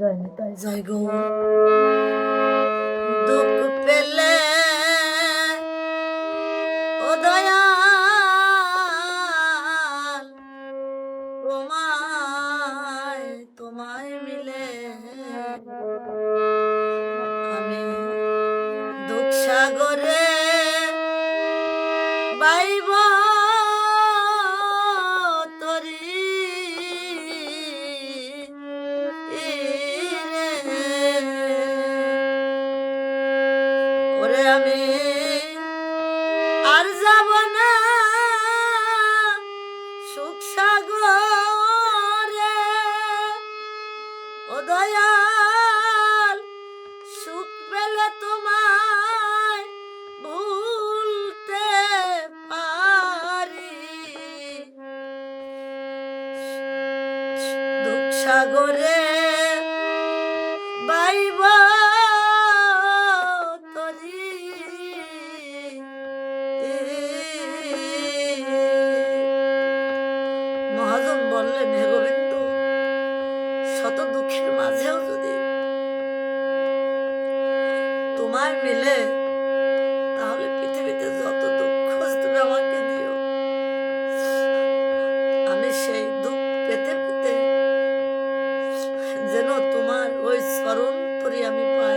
জয় নিতাই। জয় গো। দুঃখ পেলে ও দয়াল, তোমায় তোমায় মিলে আমি দুঃখ সাগরে বাইব। আমি আর যাব না। সুখ সাগরে। ও দয়াল সুখ পেলে তোমায় মহাজন বললেন, হে গোবিন্দ, শত দুঃখের মাঝেও যদি তোমার মিলে, তাহলে পৃথিবীতে যত দুঃখ তুমি আমাকে দিও। আমি সেই দুঃখ পেতে পেতে যেন তোমার ওই স্মরণ করি আমি পাই।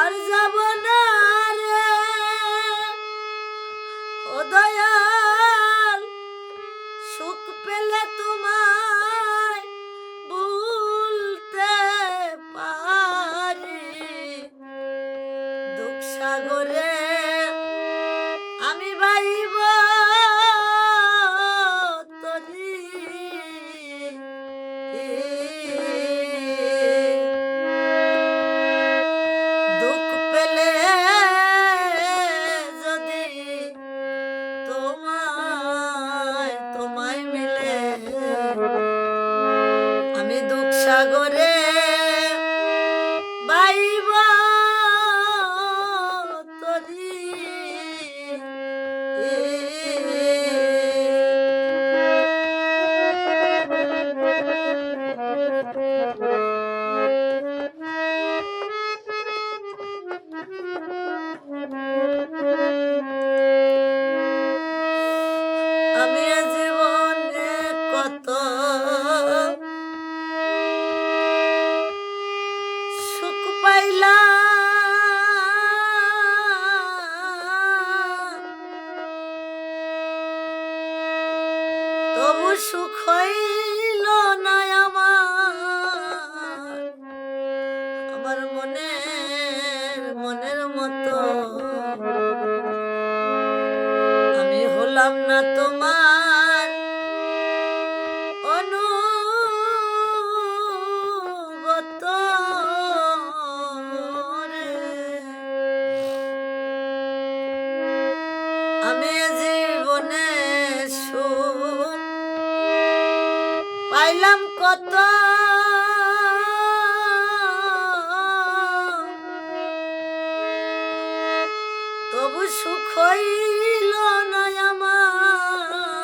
আর যাব না রে। ও দয়াল সুখ পেলে তোমায় কত সুখ পাইলাম। তবু সুখ হইল না আমার। আমার মনের মনের মতো। আমি হলাম না তোমার। জীবনে সুখ। পাইলাম কত। তবু সুখ হইল না আমার।